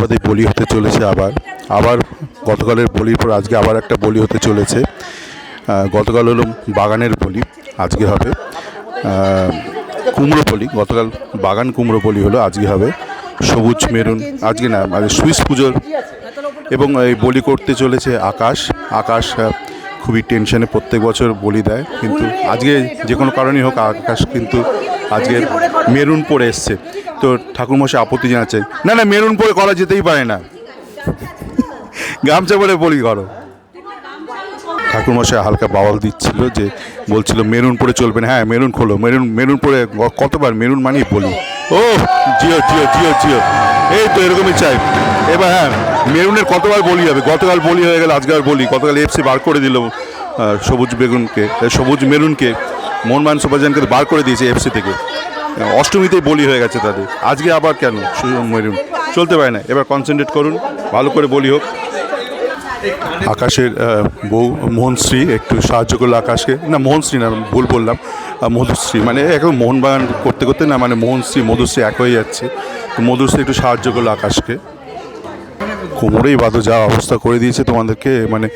বাদে বলি হতে চলেছে আবার। আবার গতকালের বলির পর আজকে আবার একটা বলি হতে চলেছে। গতকাল হলো বাগানের বলি, আজকে হবে। কুমড়ো বলি, গতকাল বাগান কুমড়ো বলি হলো, আজকে হবে। সবুজ মেরুন, আজকে না মানে সুইস পুজোর। এবং এই বলি করতে চলেছে আকাশ। আকাশ খুবই টেনশনে প্রত্যেক বছর বলি দেয়, কিন্তু আজকে যে কোনো কারণেই হোক আকাশ কিন্তু আজকে মেরুন পরে এসছে। তো ঠাকুরমশাই আপত্তি জানাচ্ছে না না, মেরুন পরে করা যেতেই পারে না। গামছা বলে বলি করো। ঠাকুরমশাই হালকা বাওয়াল দিচ্ছিল যে, বলছিল, মেরুন পরে চলবে না। হ্যাঁ মেরুন খোলো, মেরুন মেরুন পরে কতবার মেরুন মানেই বলি। ও জিও জিও জিও জিও। এই তো এরকমই চাই। এবার হ্যাঁ মেরুনের কতবার বলি হবে? গতকাল বলি হয়ে গেল, আজকে আর বলি। গতকাল এফসি বার করে দিল সবুজ বেগুনকে, সবুজ মেরুনকে। মোহনমান সুপারজানকে তো বার করে দিয়েছে এফসি থেকে। অষ্টমীতেই বলি হয়ে গেছে তাদের। আজকে আবার কেন? মেরুন চলতে পারে না। এবার কনসেন্ট্রেট করুন। ভালো করে বলি হোক। আকাশের বউ মোহনশ্রী একটু সাহায্য করল আকাশকে। না মোহনশ্রী না, ভুল বললাম। মধুশ্রী মানে এখন মোহনবাগান করতে করতে না মানে মোহনশ্রী মধুশ্রী এক হয়ে যাচ্ছে। তো মধুশ্রী একটু সাহায্য করল আকাশকে। কোমরেই বাদু যা অবস্থা করে দিয়েছে তোমাদেরকে মানে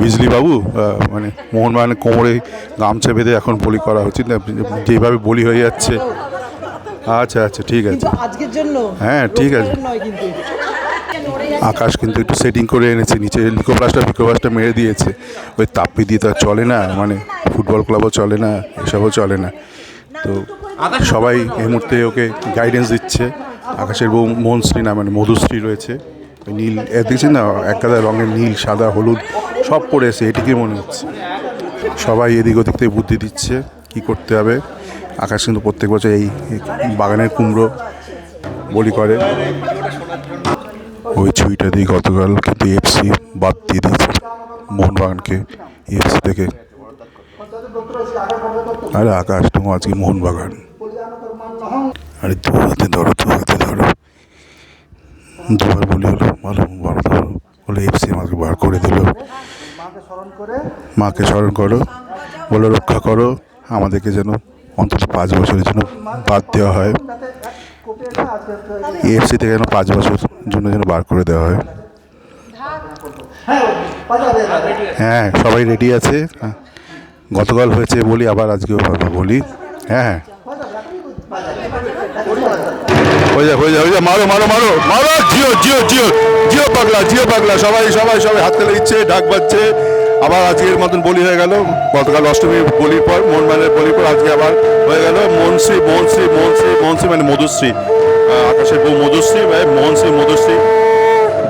বিজলি বাবু মানে মোহনবাগানের কোমরে গামছা বেঁধে এখন বলি করা উচিত না যেভাবে বলি হয়ে যাচ্ছে। আচ্ছা আচ্ছা ঠিক আছে। আজকের জন্য হ্যাঁ, ঠিক আছে। আকাশ কিন্তু একটু সেটিং করে এনেছে নিচে লিকোপ্লাসটা ফিকোপ্লাসটা মেরে দিয়েছে। ওই তাপ্পি দিয়ে তো চলে না মানে ফুটবল ক্লাবও চলে না এসবও চলে না। তো সবাই এই মুহূর্তে ওকে গাইডেন্স দিচ্ছে। আকাশের বউ মোহনশ্রী না মানে মধুশ্রী রয়েছে। নীল দেখছি না, এক গাদা রঙের নীল, সাদা, হলুদ, সব পড়ে এসে এটিকে মনে হচ্ছে? সবাই এদিক ওদিক থেকে বুদ্ধি দিচ্ছে, কি করতে হবে? আকাশ কিন্তু প্রত্যেক বছর এই বাগানের কুমড়ো বলি করে। ওই ছুরিটা দিয়ে গতকাল কিন্তু এফসি বাদ দিয়ে দিয়েছে, মোহনবাগানকে, এফসি থেকে। আরে আকাশ তুমি আজকে মোহনবাগান। আরে দু হাতে ধরো দু হাতে ধরো। দুবার বলি হলো ভালো ভালো ধরো বলে, এফসি আমাকে বার করে দিল মাকে স্মরণ করো। বলে, রক্ষা করো। আমাদেরকে যেন অন্তত পাঁচ বছরের জন্য বাদ দেওয়া হয়। এফসি থেকে যেন পাঁচ বছর জন্য যেন বার করে দেওয়া হয়। হ্যাঁ সবাই রেডি আছে? হ্যাঁ। গতকাল হয়েছে বলি, আবার আজকেও বলি। হ্যাঁ হ্যাঁ। হয়ে যা হয়ে যা হয়ে যা মারো মারো মারো মারো। জিও জিও জিও জিও পাগলা জিও পাগলা। সবাই সবাই সবাই হাত তেলে দিচ্ছে ডাক বাজছে। আবার আজকের মতন বলি হয়ে গেল। গতকাল অষ্টমীর বলির পর মোহনবানের বলির পর আজকে আবার হয়ে গেল। মনশ্রী মনশ্রী মনশ্রী মনশ্রী মানে মধুশ্রী। আকাশের বউ মধুশ্রী ভাই মনশ্রী, মধুশ্রী।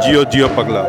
জিও জিও পাগলা।